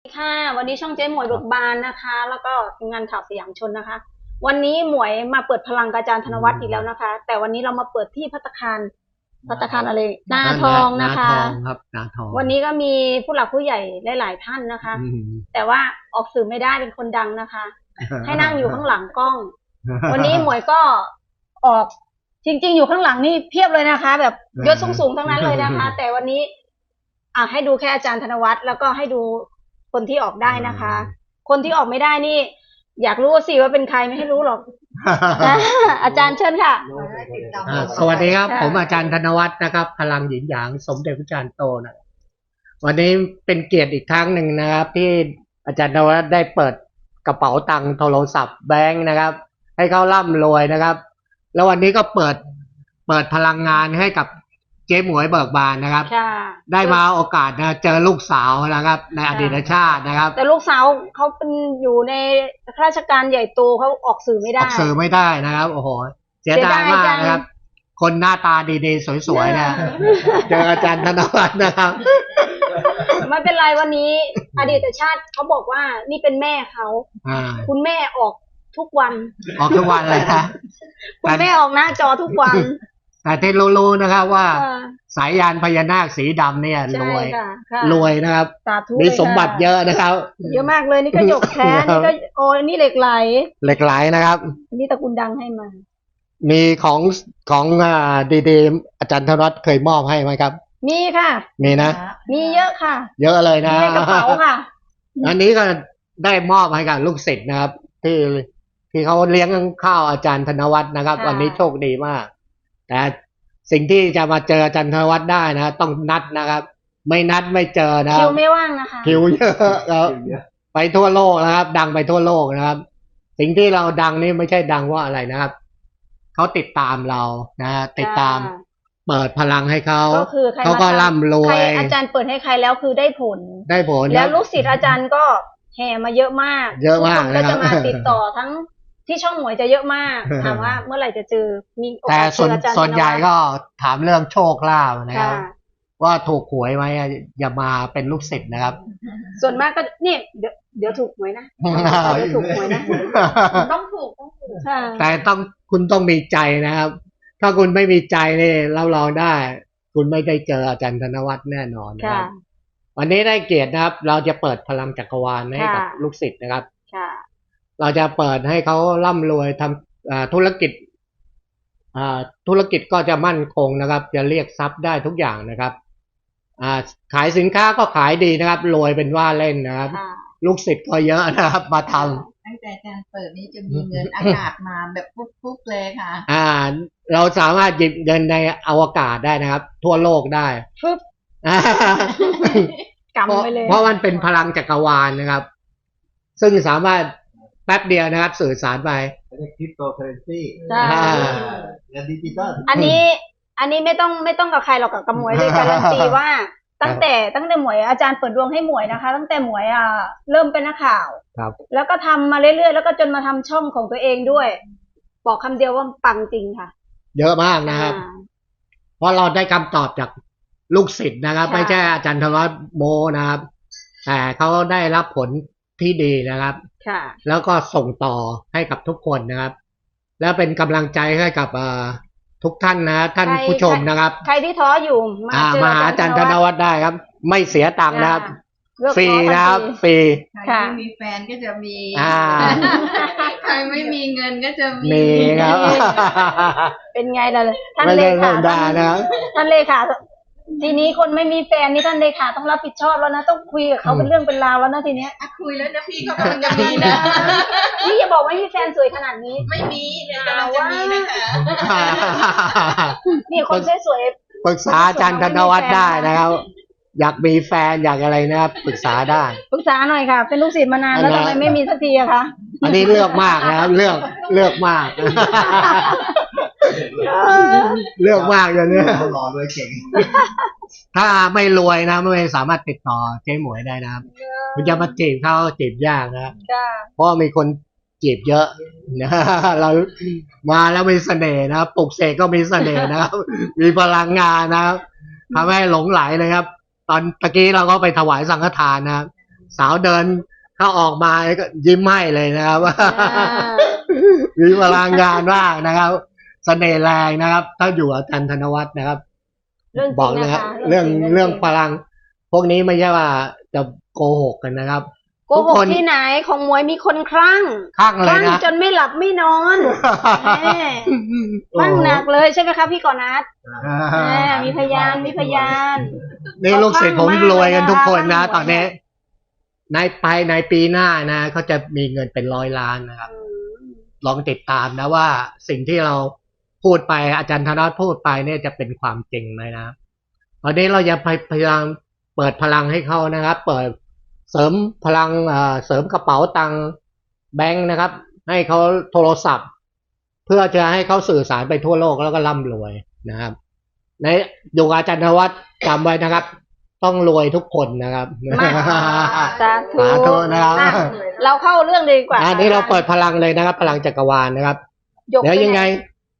สวัสดีค่ะ วันนี้ช่องเจ๊หมวยเบิกบานนะคะ แล้วก็ทีมงานข่าวสยามชนนะคะ วันนี้หมวยมาเปิดพลังกับอาจารย์ธนวัฒน์อีกแล้วนะคะ แต่วันนี้เรามาเปิดที่พัตตาคารพัตตาคารอะไรหน้าทองนะคะ นาทองครับนาทองวันนี้ก็มีผู้หลักผู้ใหญ่หลาย ๆ ท่านนะคะ อืมแต่ว่าออกสื่อไม่ได้เป็นคนดังนะคะ ให้นั่งอยู่ข้างหลังกล้อง วันนี้หมวยก็ออกจริง ๆ อยู่ข้างหลังนี่เพียบเลยนะคะ แบบยศสูงๆทั้งนั้นเลยนะคะ แต่วันนี้ อะให้ดูแค่อาจารย์ธนวัฒน์แล้วก็ให้ดู คนที่ออกได้นะคะ คนที่ออกไม่ได้นี่ อยากรู้สิว่าเป็นใครไม่ให้รู้หรอกอะอาจารย์เชิญค่ะ อ่าสวัสดีครับ ค่ะ ผมอาจารย์ธนวัฒน์นะครับ พลังหยินหยางสมเด็จพระจารย์โตนะวันนี้เป็นเกียรติอีกครั้งหนึ่งนะครับ ที่อาจารย์ธนวัฒน์ได้เปิดกระเป๋าตังค์โทรศัพท์แบงค์นะครับ ให้เขาร่ำรวยนะครับ แล้ววันนี้ก็เปิดเปิดพลังงานให้กับ เจ๊หมวยเบิกบานนะครับ ค่ะ ได้มาโอกาสนะเจอลูกสาวนะครับ ในอดีตชาตินะครับแต่ลูกสาวเขาเป็นอยู่ในข้าราชการใหญ่โตเขาออกสื่อไม่อได้ อกสื่อไม่ได้นะครับ โอ้โหเสียดายเสียดายมากจังนะครับ คนหน้าตาดีๆ สวยๆนะเจออาจารย์ธนวัฒน์นะครับ ไม่เป็นไรวันนี้ อดีตชาติเขาบอกว่านี่เป็นแม่เขาอ่าคุณแม่ออกทุกวัน ออกทุกวันเลยนะ คุณแม่ออกหน้าจอทุกวัน แต่ที่รู้ๆนะครับว่าเออสายยานพญานาคสีดำเนี่ยรใช่วยค่ะค่ะรวยนะครับสาธุมีเลยค่ะสมบัติเยอะนะครับ เยอะมากเลยนี่ก็หยกแท้ครันี่บก็โอ้ยนี่เหล็กไหล เหล็กไหลนะครับนี่ตระกูลดังให้มา มีของของอ่าดีๆอาจารย์ธนวัฒน์เคยมอบให้ไหมครับ มีค่ะ มีนะ มีเยอะค่ะ เยอะเลยมีนะในกระเป๋าค่ะ อันนี้ก็ได้มอบให้กับลูกศิษย์นะครับ ที่ที่เขาเลี้ยงข้าวอาจารย์ธนวัฒน์นะครับค่ะวันนี้โชคดีมาก แต่สิ่งที่จะมาเจออาจารย์ธนวัฒน์ได้นะต้องนัดนะครับ ไม่นัดไม่เจอนะคคิรัวบไม่ว่างนะคะคิวเยอะครับไปทั่วโลกนะครับ ดังไปทั่วโลกนะครับ สิ่งที่เราดังนี่ไม่ใช่ดังว่าอะไรนะครับเขาติดตามเรานะติดตามค่ะเปิดพลังให้เขาก็คือใครเขาก็มทำร่ำรวใครยอาจารย์เปิดให้ใครแล้วคือได้ผล ได้ผลแล้วนะลูกศิษย์อาจารย์ก็แห่มาเยอะมาก เยอะมากทุคนก็จะนะครับมาติดต่อทั้ง ที่ช่องหมวยจะเยอะมาก ถามว่าเมื่อไหร่จะเจอมีโอกาแต่สเจส่วนออาจารย์ส่วนใหญ่ธวัฒก็ถามเรื่องโชคลาภนะคค่ะรับว่าถูกหวยไหมอย่ามาเป็นลูกศิษย์นะครับ ส่วนมากก็เนี่ยเดี๋ยวเดี๋ยวถูกหวยนะเดี๋ยวถูกหวยนะต้องถูกต้องถูกค่ะแต่ต้องคุณต้องมีใจนะครับ ถ้าคุณไม่มีใจนี่เราลองได้ คุณไม่ได้เจออาจารย์ธนวัฒน์แน่นอนนะคค่ะรับ วันนี้ได้เกียรตินะครับ เราจะเปิดพลังจักรวาลให้กับค่ะลูกศิษย์นะครับค่ะ เราจะเปิดให้เขาร่ำรวยทำอ่าธุรกิจอ่าธุรกิจก็จะมั่นคงนะครับ จะเรียกทรัพย์ได้ทุกอย่างนะครับอ่าขายสินค้าก็ขายดีนะครับรวยเป็นว่าเล่นนะครับค่ะลูกศิษย์ก็เยอะนะครับ มาทำตั้งแต่อาจารย์เปิดนี้จะมีเงินอากาศมาแบบปุ๊บๆเลยค่ะ อ่า เราสามารถหยิบเงินในอวกาศได้นะครับ ทั่วโลกได้ฟึบอ่ากำเพราะไปเลยเพราะมันเป็นพลังจักรวาลนะครับ ซึ่งสามารถ แป๊บเดียวนะครับสื่อสารไปเรียกคริปโตเคอเรนซีใช่อ่าเงินดิจิตอลอันนี้อันนี้ไม่ต้องไม่ต้องกับใครหรอกกับกับหมวยเลยการันตีว่า ตั้งแต่ตั้งแต่หมวยอาจารย์เปิดดวงให้หมวยนะคะ ตั้งแต่หมวยอะเริ่มเป็นนักข่าว ครับ แล้วก็ทำมาเรื่อยๆ แล้วก็จนมาทำช่องของตัวเองด้วย บอกคำเดียวว่าปังจริงค่ะเยอะมากนะครับ อ่า เพราะเราได้คำตอบจากลูกศิษย์นะครับ ค่ะ ไม่ใช่อาจารย์ธวัฒน์โมนะครับ แต่เขาได้รับผล ที่ดีนะครับ ค่ะ แล้วก็ส่งต่อให้กับทุกคนนะครับ แล้วเป็นกำลังใจให้กับเอ่อทุกท่านนะ ท่านใคร ผู้ชมนะครับ ใครที่ท้ออยู่มาอ่าเจอมาหาอาจารย์ธนวัฒน์ได้ครับ ไม่เสียตังค์นะครับเลิกฟรีท้อทันะครับที ฟรี ใครค่ะ ไม่มีแฟนก็จะมี อ่า ใครไม่มีเงินก็จะมี มีครับเป็นไงล่ะท่านไม่เลใช่ธรขารมดานะครับ ท่านเลขา ทีนี้คนไม่มีแฟนนี่ท่านเลขาต้องรับผิดชอบแล้วนะ ต้องคุยกับเขาเป็นเรื่องเป็นราวแล้วนะทีเนี้ยอะคุยแล้วนะพี่ก็กำลังจะมีนะ นี่อย่าบอกว่ามีแฟนสวยขนาดนี้ ไม่มีเดี๋ยวกำลังจะมีนะคะนี่คนสวยปรึกษาอาจารย์ธนวัฒน์ได้นะครับ อยากมีแฟนอยากอะไรนะครับปรึกษาได้ๆปรึกษาหน่อยค่ะ เป็นลูกศิษย์มานานแล้วอันทำนั้นไมไม่มีสักทีอะคะอันนี้เลือกมากนะครับ เลือกเลือกมาก เลือกมากเลยเนี่ยหล่อรวยเก่งถ้าไม่รวยนะไม่สามารถติดต่อเจ๊หมวยได้นะครับ มันจะมาจีบเขาจีบยากนะครับจ้าเพราะมีคนจีบเยอะนะเรามาแล้วมีเสน่ห์นะครับปลุกเสกก็มีเสน่ห์นะครับ มีพลังงานนะครับทำให้หลงไหลเลยครับ ตอนตะกี้เราก็ไปถวายสังฆทานนะครับ สาวเดินเข้าออกมาก็ยิ้มให้เลยนะครับว่าอ่ามีพลังงานมากนะครับสเสน่ห์แรงนะครับ ถ้าอยู่กับอาจารย์ธนวัฒน์นะครับเรื่องจบริอกงนะนะครัคะบเรื่องจเรื่องจพลัง พวกนี้ไม่ใช่ว่าจะโกหกกันนะครับ โกทุกหกคน ที่ไหนของมวยมีคนคลั่งข้างคเลยลั่งนะจนไม่หลับไม่นอนแม่คลั่งหนักเลยใช่ไหมคะพี่ก่อนนัดแม่มีพยานมีพยาน นี่ลูกศิษย์ผมเขาคลั่งมากรวยกันทุกคนนะเลยนะคะตอนนี้ในภายในปีหน้านะเขาจะมีเงินเป็นร้อยล้านนะครับ ลองติดตามนะว่าสิ่งที่เราพูดไปอาจารย์ธนวัฒน์พูดไปเนี่ยจะเป็นความจริงไหมนะตอนนี้เราจะพยายามเปิดพลังให้เขานะครับ เปิด เสริมพลังเอ่อเสริมกระเป๋าตังค์แบงค์นะครับ ให้เขาโทรศัพท์ เพื่อจะให้เขาสื่อสารไปทั่วโลกแล้วก็ร่ำรวยนะครับ ในอยู่กับอาจารย์ธนวัฒน์จำไว้นะครับ ต้องรวยทุกคนนะครับมาสาธุสาธุนะครับอ่เราเข้าเรื่องเลยดีกว่า อันนี้เราเปิดพลังเลยนะครับ พลังจักรวาลนะครับยกเดี๋ยวยังไง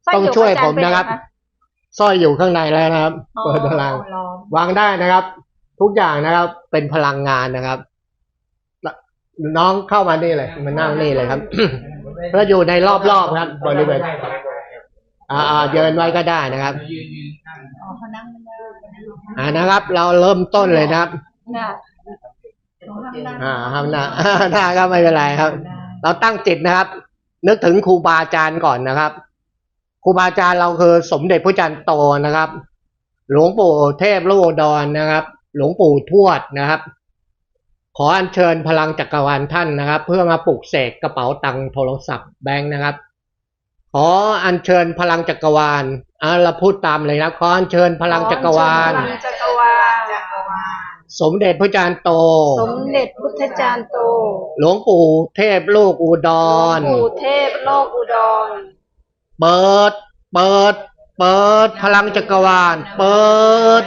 สร้ต้องหยกช่วยอาจาผรมย์เป็นะครับไงสร้อยอยู่ข้างในแล้วนะครับอ๋อเปิดพลังลองวางได้นะครับ ทุกอย่างนะครับเป็นพลังงานนะครับ น้องเข้ามานี่เลยมานั่งนี่เลยครับเพื่ออยู่ในรอบๆครับ บริเวณอ่าอ่าเดินไว้ก็ได้นะครับอ๋อเขานั่งไม่ได้อ่านะครับ เราเริ่มต้นเลยนะครับเนี่ยเขานั่งได้อ่าครับนะได้ครับไม่เป็นไรครับ เราตั้งจิตนะครับ นึกถึงครูบาอาจารย์ก่อนนะครับครูบาอาจารย์เราคือสมเด็จพระจันทร์โตนะครับ หลวงปู่เทพโลดอนนะครับ หลวงปู่ทวดนะครับข ออัญเชิญพลังจักรวาลท่านนะครับ เพื่อมาปลุกเสกกระเป๋าตังค์โทรศัพท์แบงค์นะครับ ขออัญเชิญพลังจักรวาลอ่าเราพูดตามเลยนะขออัญเชิญพลังจักรวาลพลังจักรวาลจักรวาลสมเด็จพระจันทร์โต สมเด็จพุทธจารย์โต หลวงปู่เทพลูกอุดร หลวงปู่เทพโลกอุดร เปิด เปิด เปิดพลังจักรวาล เปิด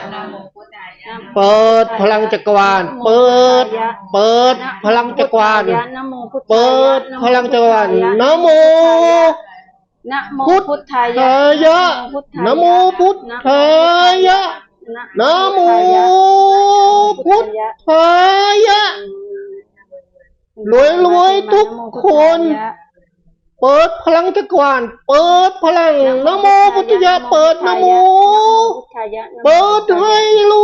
เปิดพลังจักรวาล เปิด เปิดพลังจักรวาลนะโมพุทธายะเปิดพลังจักรวาลนะโมนะโมพุทธพุทธายะทายะนะโมพุทธายะนะโมพุทธายะรวยรวยทุกคน เปิดพลังจักรวาล เปิดพลังนะโมพุทธายะ เปิดนะโม เปิดให้ลู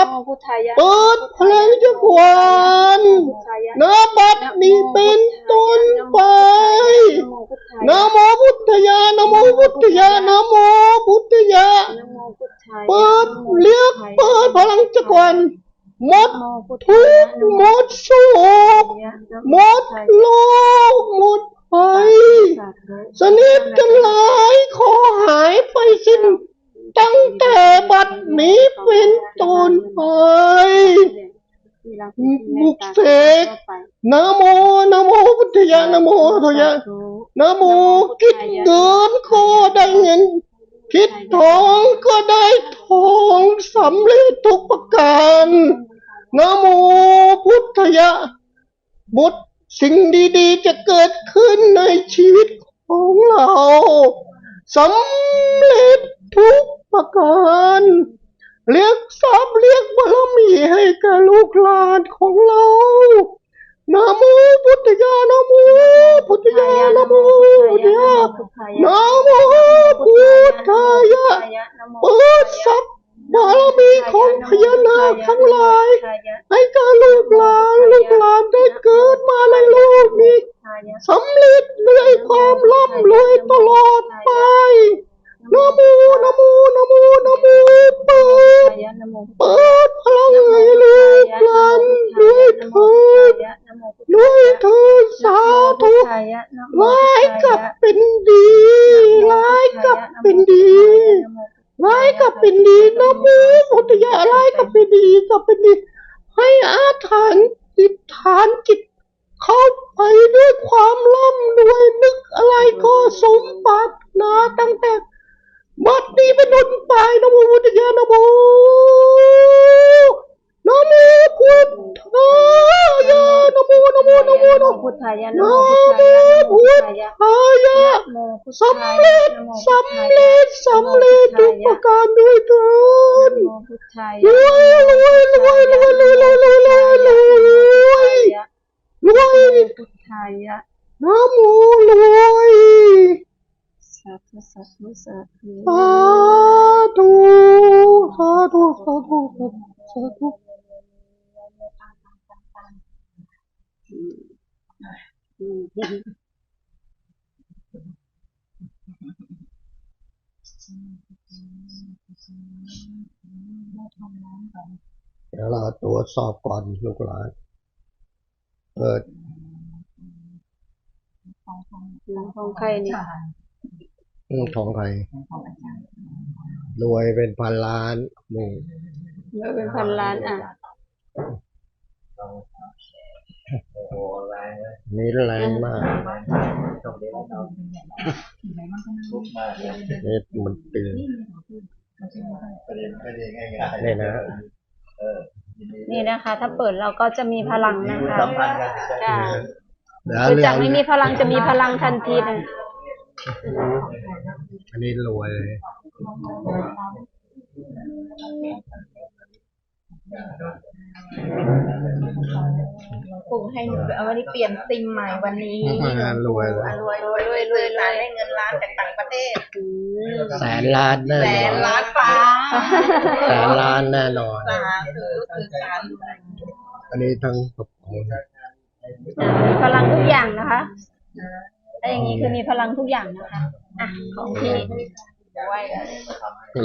ปิดทรัพย์เปิดพลังจักรวาลนะบัดนี้เป็นต้นไปนะโมพุทธายะนะโมพุทธายะนะโมพุทธายะเปิดเรียกเปิดพลังจักรวาลหมดทุกข์หมดโศกหมดโลกหมดภัยสนิทกันหลายขอหายไปสิ้น ตั้งแต่บัดนี้เป็นต้นไป บุกเสก นะโมนะโมพุทธายะนะโมพุทธายะ นะโมคิดเงินก็ได้เงิน คิดทองก็ได้ทองสำเร็จทุ กประการนะโมพุทธายะหมดสิ่งดีๆ จะเกิดขึ้นในชีวิตของเราสำเร็จทุกประการเรียกทรัพย์เรียกบารมีให้กับลูกหลานของเรานะโมพุทธายะนะโมพุทธายะนะโมพุทธยะนะโมพุทธายะ เปิดทรัพย์บารมีของพญานาคทั้งหลาย ให้กับลูกหลานลูกหลานได้เกิดมาในโลกนี้สำเร็จด้วยความร่ำรวยตลอดไปนะโมนะโมนะโมนะโมเปิด เปิดพลังให้ลูกหลานด้วยเถิดด้วยเถิดสา ธุร้ายกลับเป็นดีร้ายกลับเป็นดีร้ายกลับเป็นดีนะโมพุทธายะร้ายกลับเป็นดีกลับเป็นดี ให้อาถรรพ์จิตฐานจิต เข้าไปด้วยความร่ำรวยนึกอะไรก็สมปรารถนาตั้งแต่บัดนี้เป็นต้นไปนะโมพุทธายะนะโม ทธายะนะโมพุทธายะนะโมพุายะนะโมพุสำเร็จสำเร็จทุกประการด้วยเถินะโมพุยะรวยรวยรวยรวยรวยรวยรวยรวยรวยรวยพุยนะโมรวยสาสาธุสาธุสาธุสาธุสาธุสาธุ เดี๋ยวเราตรวจสอบก่อนลูกหลานเปิดของใครเนี่ยอืมของใครรวยเป็นพันล้านนี่ไม่เป็นพันล้านอะ โอ้โหแรงเลยนี่แรงมากตรงนี้เราลุกมากเลยนี่มันตื่นประเด็นไม่ได้ง่ายๆนี่นะเออยิดีนี่นะคะ ถ้าเปิดเราก็จะมีพลังนะมีคะสัมพันธ์กันจ้ะเดี๋ยวคือเรื่จากองไม่มีพลังจะมีพลังทันทีเลยอันนี้รวยเลย ปู่ให้หนูเอาวันนี้เปลี่ยนซิมใหม่วันนี้รวยเลยรวยรวยรวยรวยรวยได้เงินล้านจากต่างประเทศอืมแสนล้านแน่แสนอนนล้านฟ้าแสนล้านแน่นอนสาธุสื่อสารอันนี้ทั้งกระเป๋ามีพลังทุกอย่างนะคะถ้าอย่างนี้คือมีพลังทุกอย่างนะคะอะของพี่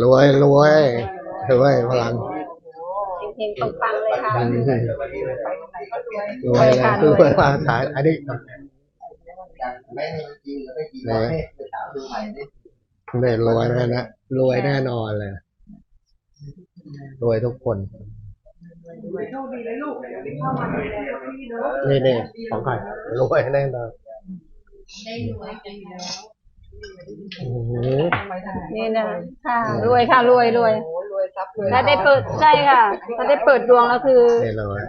รวยรวยรวยพลัง เฮงๆปังๆเลยค่ะรวยนะรวยมาขายอันนี้ไม่ให้กินไม่กินแล้วให้ไปถามดูใหม่ดิได้รวยแน่นะรวยแน่นอนเลยรวยทุกคนนี่นี่ของใครรวยแน่นอนได้รวยกันแล้วโอ้โหนี่นะค่ะรวยค่ะรวยรวย รวยครับรวยถ้าได้เปิดใช่ค่ะ ถ้าได้เปิดดวงแล้วคือนี่รวย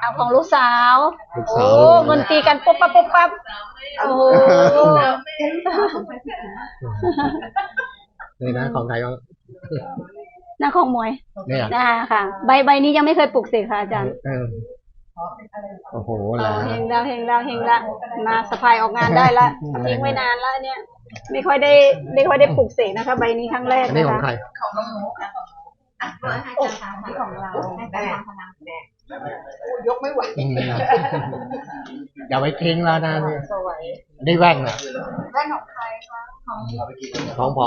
เอาของลูกสาวลูกโอ้สาวเงินตีกันปุ๊บปั๊บปุ๊บปั๊บโอ้โหนี่นะของใครก็น่าของหมวยเนี่ยนะค่ะ ใบใบนี้ยังไม่เคยปลูกเสกค่ะอาจารย์ เออ โอ้โหอ๋แล้อวเฮงแล้วเฮงแล้วเฮงแล้วมาสะพายออกงานได้ละทิ้งไว้นานแล้วเนี่ย ไม่ค่อยได้ไม่ค่อยได้ปลูกเสกนะคะ ใบนี้ครั้งแรกอันนี้นะของคะใครของน้องหมูค่ะอะรวยให้อาจารย์ที่ของเราให้อาจารย์พลังแดงยกไม่ไหวอืมอย่าไปทิ้งแล้วนะนี่สวยนี่แว่นน่ะแว่นของใครคะของเอาไปกินของพอ